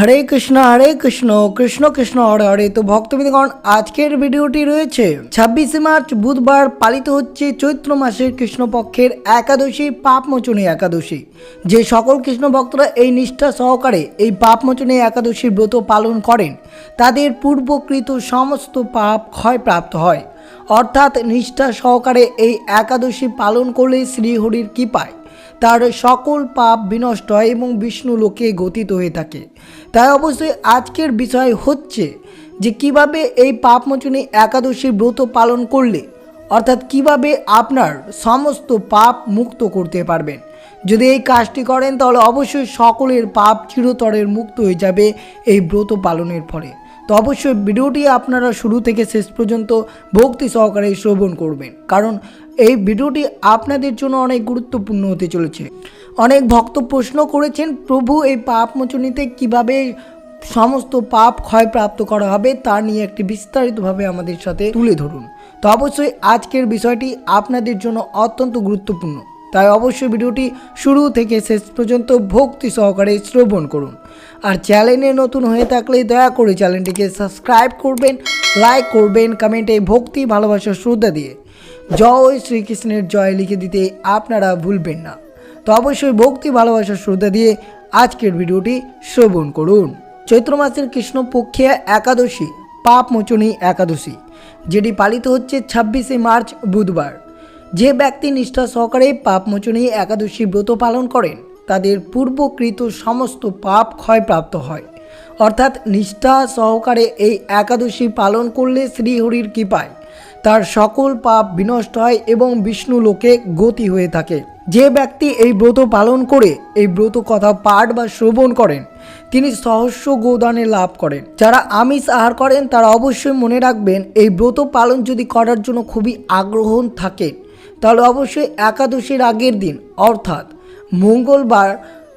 হরে কৃষ্ণ হরে কৃষ্ণ কৃষ্ণ কৃষ্ণ, হরে হরে। তো ভক্তবিদগণ আজকের ভিডিওটি রয়েছে, ছাব্বিশে মার্চ, বুধবার পালিত হচ্ছে চৈত্র মাসের কৃষ্ণপক্ষের একাদশী, পাপমোচনী একাদশী। যে সকল কৃষ্ণ ভক্তরা এই নিষ্ঠা সহকারে এই পাপমোচনী একাদশীর ব্রত পালন করেন, তাদের পূর্বকৃত সমস্ত পাপ ক্ষয়প্রাপ্ত হয়। অর্থাৎ নিষ্ঠা সহকারে এই একাদশী পালন করলে শ্রীহরির কৃপায় তার সকল পাপ বিনষ্ট হয় এবং বিষ্ণু লোকে গতিত হয়ে থাকে। তাই অবশ্যই আজকের বিষয় হচ্ছে যে কীভাবে এই পাপমোচনী একাদশীর ব্রত পালন করলে, অর্থাৎ কীভাবে আপনার সমস্ত পাপ মুক্ত করতে পারবেন। যদি এই কাজটি করেন, তাহলে অবশ্যই সকলের পাপ চিরতরের মুক্ত হয়ে যাবে এই ব্রত পালনের ফলে। তো অবশ্যই ভিডিওটি আপনারা শুরু থেকে শেষ পর্যন্ত ভক্তি সহকারে শ্রবণ করবেন। কারণ এই ভিডিওটি আপনাদের জন্য অনেক গুরুত্বপূর্ণ হতে চলেছে। অনেক ভক্ত প্রশ্ন করেছেন, প্রভু, এই পাপ মোচনীতে কীভাবে সমস্ত পাপ ক্ষয়প্রাপ্ত করা হবে তা নিয়ে একটি বিস্তারিতভাবে আমাদের সাথে তুলে ধরুন। তো অবশ্যই আজকের বিষয়টি আপনাদের জন্য অত্যন্ত গুরুত্বপূর্ণ। তাই অবশ্যই ভিডিওটি শুরু থেকে শেষ পর্যন্ত ভক্তি সহকারে শ্রবণ করুন। আর চ্যানেলে নতুন হয়ে থাকলে দয়া করে চ্যানেলটিকে সাবস্ক্রাইব করবেন, লাইক করবেন, কমেন্টে ভক্তি ভালোবাসা শ্রদ্ধা দিয়ে। জয় শ্রীকৃষ্ণের জয় লিখে দিতে আপনারা ভুলবেন না। তো অবশ্যই ভক্তি, ভালোবাসার শ্রদ্ধা দিয়ে আজকের ভিডিওটি শ্রবণ করুন। চৈত্র মাসের কৃষ্ণপক্ষে একাদশী, পাপ মোচনী একাদশী, যেটি পালিত হচ্ছে ছাব্বিশে মার্চ, বুধবার। যে ব্যক্তি নিষ্ঠা সহকারে পাপমোচনী একাদশী ব্রত পালন করেন, তাদের পূর্বকৃত সমস্ত পাপ ক্ষয়প্রাপ্ত হয়। অর্থাৎ নিষ্ঠা সহকারে এই একাদশী পালন করলে শ্রীহরির কৃপায় তার সকল পাপ বিনষ্ট হয় এবং বিষ্ণু লোকে গতি হয়ে থাকে। যে ব্যক্তি এই ব্রত পালন করে, এই ব্রত কথা পাঠ বা শ্রবণ করেন, তিনি সহস্র গোদানে লাভ করেন। যারা আমিষ আহার করেন, তারা অবশ্যই মনে রাখবেন, এই ব্রত পালন যদি করার জন্য খুবই আগ্রহ থাকে, তাহলে অবশ্যই একাদশীর আগের দিন, অর্থাৎ মঙ্গলবার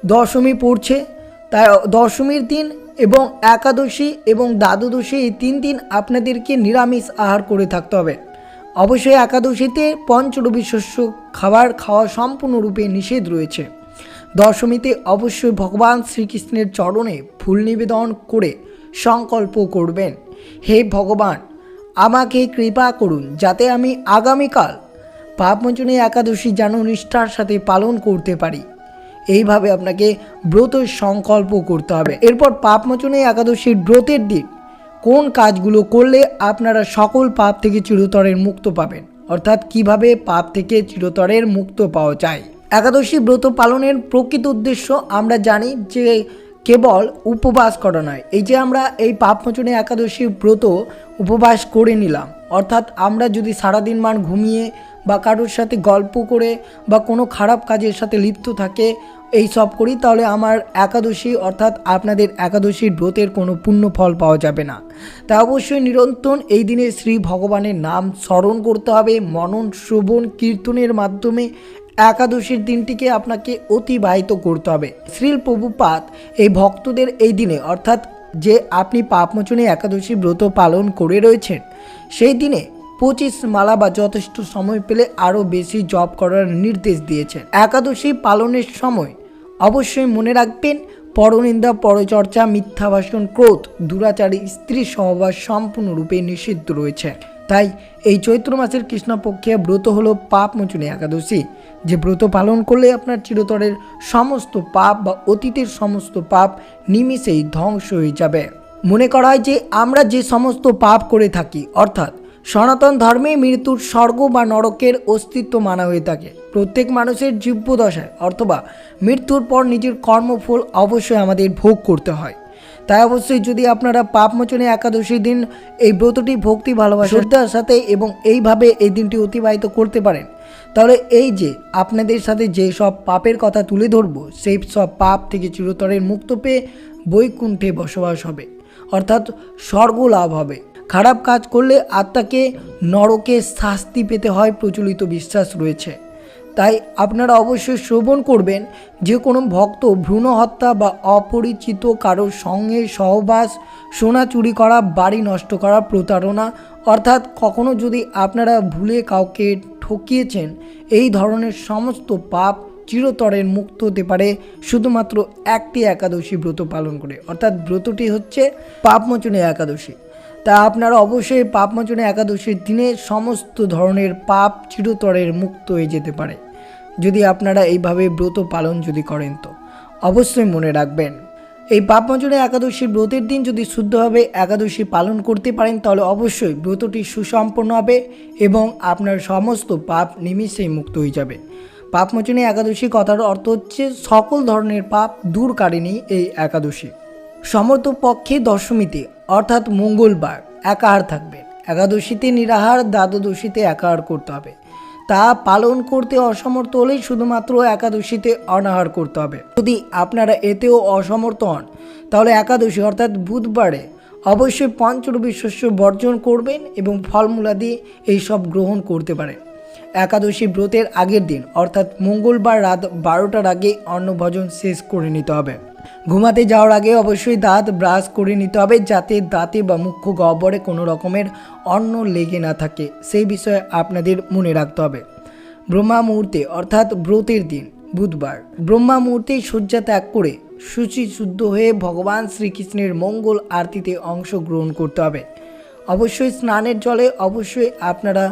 দশমী পড়ছে। তাই দশমীর দিন এবং একাদশী এবং দ্বাদশী এই তিন দিন আপনাদেরকে নিরামিষ আহার করে থাকতে হবে। অবশ্যই একাদশীতে পঞ্চরবি শস্য খাবার খাওয়া সম্পূর্ণরূপে নিষেধ রয়েছে। দশমীতে অবশ্যই ভগবান শ্রীকৃষ্ণের চরণে ফুল নিবেদন করে সংকল্প করবেন, হে ভগবান, আমাকে কৃপা করুন যাতে আমি আগামীকাল পাপমোচনী একাদশী যেন নিষ্ঠার সাথে পালন করতে পারি। এইভাবে আপনাকে ব্রত সংকল্প করতে হবে। এরপর পাপমোচনী একাদশীর ব্রতের দিন। কোন কাজগুলো করলে আপনারা সকল পাপ থেকে চিরতরের মুক্ত পাবেন? অর্থাৎ কীভাবে পাপ থেকে চিরতরের মুক্ত পাওয়া যায়? একাদশী ব্রত পালনের প্রকৃত উদ্দেশ্য আমরা জানি যে কেবল উপবাস করা নয়। এই যে আমরা এই পাপমোচনী একাদশী ব্রত উপবাস করে নিলাম, অর্থাৎ আমরা যদি সারাদিন মান ঘুমিয়ে বা কারোর সাথে গল্প করে বা কোনো খারাপ কাজের সাথে লিপ্ত থাকে, এই সব করি তাহলে আমার একাদশী অর্থাৎ আপনাদের একাদশীর ব্রতের কোনো পুণ্য ফল পাওয়া যাবে না। তা অবশ্যই নিরন্তর এই দিনে শ্রী ভগবানের নাম স্মরণ করতে হবে, মনন, শ্রবণ, কীর্তনের মাধ্যমে একাদশীর দিনটিকে আপনাকে অতিবাহিত করতে হবে। শ্রীল প্রভুপাত এই ভক্তদের এই দিনে অর্থাৎ যে আপনি পাপমোচনে একাদশী ব্রত পালন করে রয়েছেন, সেই দিনে পঁচিশ মালা বা যথেষ্ট সময় পেলে আরও বেশি জব করার নির্দেশ দিয়েছেন। একাদশী পালনের সময় অবশ্যই মনে রাখবেন, পরনিন্দা, পরচর্চা মিথ্যা ভাষণ ক্রোধ, দুরাচারী স্ত্রী সহবাস সম্পূর্ণরূপে নিষিদ্ধ রয়েছে। তাই এই চৈত্র মাসের কৃষ্ণপক্ষে ব্রত হলো পাপ মোচনী একাদশী। যে ব্রত পালন করলে আপনার চিরতরের সমস্ত পাপ বা অতীতের সমস্ত পাপ নিমিষেই ধ্বংস হয়ে যাবে। মনে করা হয় যে আমরা যে সমস্ত পাপ করে থাকি, অর্থাৎ সনাতন ধর্মে মৃত্যুর স্বর্গ বা নরকের অস্তিত্ব মানা হয়ে থাকে। প্রত্যেক মানুষের জীব্যদশায় অথবা মৃত্যুর পর নিজের কর্মফল অবশ্যই আমাদের ভোগ করতে হয়। তাই অবশ্যই যদি আপনারা পাপমোচনে একাদশী দিন এই ব্রতটি ভক্তি, ভালোবাসা, শ্রদ্ধার সাথে এবং এইভাবে এই দিনটি অতিবাহিত করতে পারেন, তাহলে এই যে আপনাদের সাথে যে সব পাপের কথা তুলে ধরবো, সেই সব পাপ থেকে চিরতরের মুক্ত পেয়ে বৈকুণ্ঠে বসবাস হবে। অর্থাৎ স্বর্গ লাভ হবে। খারাপ কাজ করলে আত্মাকে নরকে শাস্তি পেতে হয় প্রচলিত বিশ্বাস রয়েছে। তাই আপনারা অবশ্যই শ্রবণ করবেন, যে কোনো ভক্ত ভ্রূণ হত্যা বা অপরিচিত কারোর সঙ্গে সহবাস, সোনা চুরি করা, বাড়ি নষ্ট করা, প্রতারণা, অর্থাৎ কখনো যদি আপনারা ভুলে কাউকে ঠকিয়েছেন, এই ধরনের সমস্ত পাপ চিরতরের মুক্ত হতে পারে শুধুমাত্র একটি একাদশী ব্রত পালন করে। অর্থাৎ ব্রতটি হচ্ছে পাপমোচনী একাদশী। তা আপনারা অবশ্যই পাপমোচনী একাদশীর দিনে সমস্ত ধরনের পাপ চিরতরের মুক্ত হয়ে যেতে পারে। যদি আপনারা এইভাবে ব্রত পালন যদি করেন তো। অবশ্যই মনে রাখবেন। এই পাপমোচনী একাদশীর ব্রতের দিন যদি শুদ্ধভাবে একাদশী পালন করতে পারেন, তাহলে অবশ্যই ব্রতটি সুসম্পন্ন হবে এবং আপনার সমস্ত পাপ নিমিষেই মুক্ত হয়ে যাবে। পাপমোচনী একাদশী কথার অর্থ হচ্ছে সকল ধরনের পাপ দূর দূরকারিণী এই একাদশী। সমর্থ পক্ষে দশমীতে, অর্থাৎ মঙ্গলবার, একাহার থাকবেন একাদশীতে নিরাহার, দ্বাদশীতে একাহার করতে হবে। তা পালন করতে অসমর্থ হলেই শুধুমাত্র একাদশীতে অনাহার করতে হবে। যদি আপনারা এতেও অসমর্থ হন, তাহলে একাদশী, অর্থাৎ বুধবারে, অবশ্যই পঞ্চরবি শস্য বর্জন করবেন এবং ফলমূলাদি এইসব গ্রহণ করতে পারেন। একাদশী ব্রতের আগের দিন, অর্থাৎ মঙ্গলবার রাত বারোটার আগে অন্নভোজন শেষ করে নিতে হবে। ঘুমাতে যাওয়ার আগে অবশ্যই দাঁত ব্রাশ করে নিতে হবে যাতে দাঁতে বা মুখ্য গহ্বরে কোনো রকমের অন্ন লেগে না থাকে। সেই বিষয়ে আপনাদের মনে রাখতে হবে। ব্রহ্মা মুহূর্তে, অর্থাৎ ব্রতের দিন, বুধবার। ব্রহ্মা মুহূর্তে শয্যা ত্যাগ করে শুচি শুদ্ধ হয়ে ভগবান শ্রীকৃষ্ণের মঙ্গল আরতিতে অংশগ্রহণ করতে হবে। অবশ্যই স্নানের জলে অবশ্যই আপনারা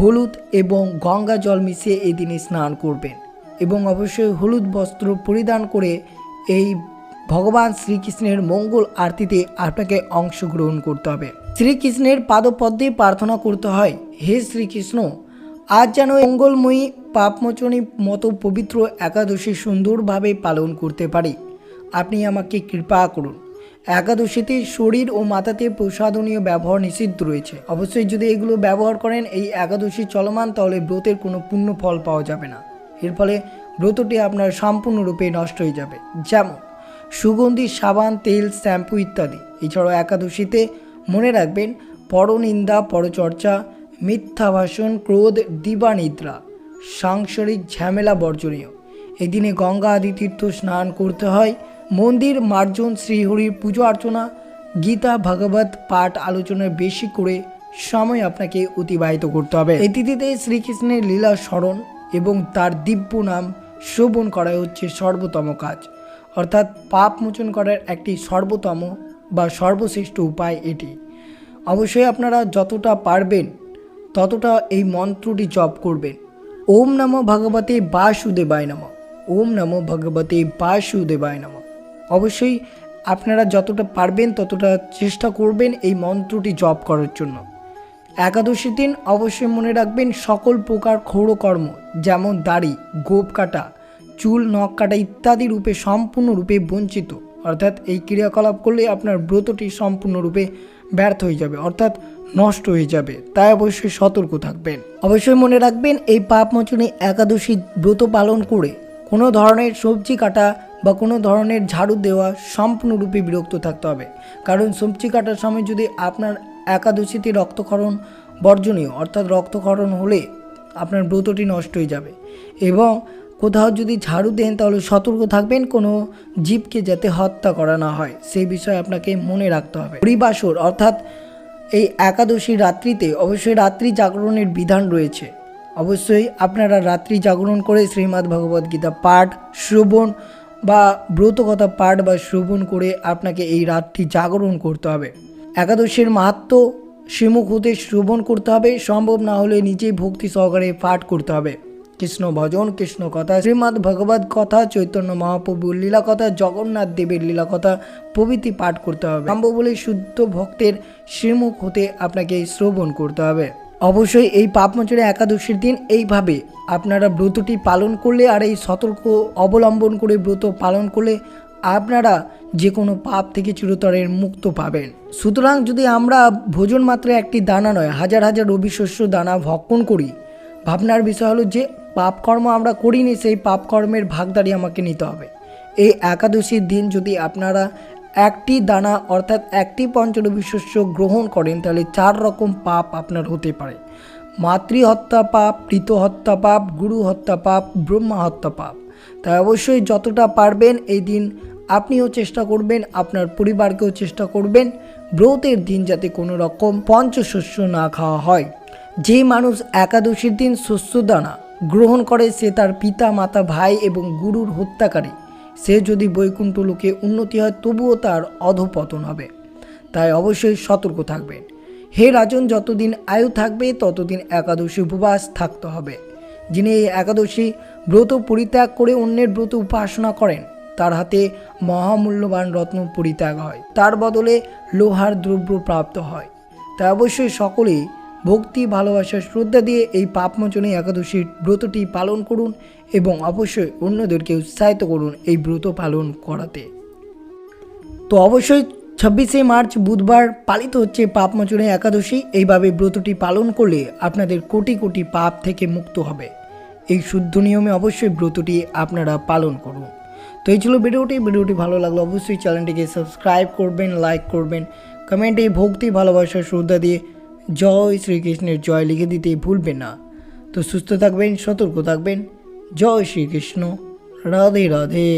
হলুদ এবং গঙ্গা জল মিশিয়ে এই দিনে স্নান করবেন এবং অবশ্যই হলুদ বস্ত্র পরিধান করে এই ভগবান শ্রীকৃষ্ণের মঙ্গল আরতিতে আপনাকে অংশগ্রহণ করতে হবে। শ্রীকৃষ্ণের পাদপদ্মে প্রার্থনা করতে হয়, হে শ্রীকৃষ্ণ, আজ যেন মঙ্গলময়ী পাপমোচনী মতো পবিত্র একাদশী সুন্দরভাবে পালন করতে পারি। আপনি আমাকে কৃপা করুন। একাদশীতে শরীর ও মাথাতে প্রসাদনীয় ব্যবহার নিষিদ্ধ রয়েছে। অবশ্যই যদি এগুলো ব্যবহার করেন, এই একাদশী চলমান, তাহলে ব্রতের কোনো পূর্ণ ফল পাওয়া যাবে না। এর ফলে ব্রতটি আপনার সম্পূর্ণরূপে নষ্ট হয়ে যাবে। যেমন, সুগন্ধি, সাবান, তেল, শ্যাম্পু ইত্যাদি। এছাড়াও একাদশীতে মনে রাখবেন, পরনিন্দা, পরচর্চা মিথ্যা ভাষণ ক্রোধ, দিবানিদ্রা, সাংসারিক ঝামেলা বর্জনীয়। এদিনে গঙ্গা আদি তীর্থ স্নান করতে হয়। মন্দির, মার্জন, শ্রীহরির পুজো অর্চনা, গীতা, ভাগবত পাঠ আলোচনায় বেশি করে সময় আপনাকে অতিবাহিত করতে হবে। এই তিথিতে শ্রীকৃষ্ণের লীলা স্মরণ এবং তার দিব্য নাম শ্রবণ করা হচ্ছে সর্বোত্তম কাজ। অর্থাৎ পাপ মোচন করার একটি সর্বোত্তম বা সর্বশ্রেষ্ঠ উপায় এটি। অবশ্যই আপনারা যতটা পারবেন, ততটা এই মন্ত্রটি জপ করবেন। ওম নমো ভগবতে বাসুদেবায় নম। ওম নমো ভগবতে বাসুদেবায় নম। অবশ্যই আপনারা যতটা পারবেন, ততটা চেষ্টা করবেন এই মন্ত্রটি জপ করার জন্য। একাদশী দিন অবশ্যই মনে রাখবেন সকল প্রকার ক্ষৌরকর্ম, যেমন দাড়ি, গোপ কাটা, চুল, নখ কাটা ইত্যাদি রূপে সম্পূর্ণরূপে বঞ্চিত। অর্থাৎ এই ক্রিয়াকলাপ করলে আপনার ব্রতটি সম্পূর্ণরূপে ব্যর্থ হয়ে যাবে, অর্থাৎ নষ্ট হয়ে যাবে। তাই অবশ্যই সতর্ক থাকবেন। অবশ্যই মনে রাখবেন, এই পাপমোচনী একাদশী ব্রত পালন করে কোনো ধরনের সবজি কাটা বা কোনো ধরনের ঝাড়ু দেওয়া সম্পূর্ণরূপে বিরক্ত থাকতে হবে। কারণ সবজি কাটার সময় যদি আপনার একাদশীতে রক্তক্ষরণ বর্জনীয়, অর্থাৎ রক্তক্ষরণ হলে আপনার ব্রতটি নষ্ট হয়ে যাবে। এবং কোথাও যদি ঝাড়ু দেন, তাহলে সতর্ক থাকবেন, কোনো জীবকে যাতে হত্যা করা না হয়। সেই বিষয়ে আপনাকে মনে রাখতে হবে। পরিবাসর, অর্থাৎ এই একাদশী রাত্রিতে অবশ্যই রাত্রি জাগরণের বিধান রয়েছে। অবশ্যই আপনারা রাত্রি জাগরণ করে শ্রীমদ্ ভগবদ গীতা পাঠ, শ্রবণ বা ব্রতকথা পাঠ বা শ্রবণ করে আপনাকে এই রাত্রি জাগরণ করতে হবে। একাদশীর মাহাত্ম শ্রীমুখ হতে শ্রবণ করতে হবে। সম্ভব না হলে নিজেই ভক্তি সহকারে পাঠ করতে হবে। কৃষ্ণ ভজন, কৃষ্ণ কথা, শ্রীমদ্ ভগবত কথা, চৈতন্য মহাপ্রভুর লীলা কথা, জগন্নাথ দেবের লীলা কথা প্রভৃতি পাঠ করতে হবে। সম্ভব হলে শুদ্ধ ভক্তের শ্রীমুখ হতে আপনাকে শ্রবণ করতে হবে। অবশ্যই এই পাপমোচনে একাদশীর দিন এইভাবে আপনারা ব্রতটি পালন করলে আর এই সতর্ক অবলম্বন করে ব্রত পালন করলে আপনারা যে কোনো পাপ থেকে চিরতরের মুক্ত পাবেন। সুতরাং যদি আমরা ভোজন মাত্র একটি দানা নয়, হাজার হাজার রবি শস্য দানা ভক্ষণ করি, ভাবনার বিষয় হলো যে পাপকর্ম আমরা করিনি, সেই পাপকর্মের ভাগদারি আমাকে নিতে হবে। এই একাদশীর দিন যদি আপনারা একটি দানা অর্থাৎ একটি পঞ্চরবি শস্য গ্রহণ করেন, তাহলে চার রকম পাপ আপনার হতে পারে। মাতৃহত্যা পাপ হত্যা পাপ গুরু হত্যা পাপ ব্রহ্মা হত্যা পাপ। তাই অবশ্যই যতটা পারবেন এই দিন আপনিও চেষ্টা করবেন, আপনার পরিবারকেও চেষ্টা করবেন ব্রতের দিন যাতে কোনো রকম পঞ্চশস্য না খাওয়া হয়। যে মানুষ একাদশীর দিন শস্য দানা গ্রহণ করে, সে তার পিতা, মাতা, ভাই এবং গুরুর হত্যাকারী। সে যদি বৈকুণ্ঠ লোকে উন্নতি হয়, তবুও তার অধপতন হবে। তাই অবশ্যই সতর্ক থাকবেন। হে রাজন, যতদিন আয়ু থাকবে, ততদিন একাদশী উপবাস থাকতে হবে। যিনি এই একাদশী ব্রত পরিত্যাগ করে অন্যের ব্রত উপাসনা করেন। তার হাতে মহামূল্যবান রত্ন পরিত্যাগ হয়। তার বদলে লোহার দ্রব্য প্রাপ্ত হয়। তাই অবশ্যই সকলেই ভক্তি, ভালোবাসা, শ্রদ্ধা দিয়ে এই পাপমোচনী একাদশীর ব্রতটি পালন করুন এবং অবশ্যই অন্যদেরকে উৎসাহিত করুন এই ব্রত পালন করাতে। তো অবশ্যই ছাব্বিশে মার্চ বুধবার পালিত হচ্ছে পাপমোচনী একাদশী। এইভাবে ব্রতটি পালন করলে আপনাদের কোটি কোটি পাপ থেকে মুক্ত হবে। এই শুদ্ধ নিয়মে অবশ্যই ব্রতটি আপনারা পালন করুন। তো এই ছিল ভিডিওটি। ভিডিওটি ভালো লাগল অবশ্যই চ্যানেলটিকে সাবস্ক্রাইব করবেন, লাইক করবেন, কমেন্টে ভক্তি, ভালোবাসা, শ্রদ্ধা দিয়ে জয় শ্রীকৃষ্ণের জয় লিখে দিতে ভুলবেন না। তো সুস্থ থাকবেন, সতর্ক থাকবেন। জয় শ্রীকৃষ্ণ। রাধে রাধে।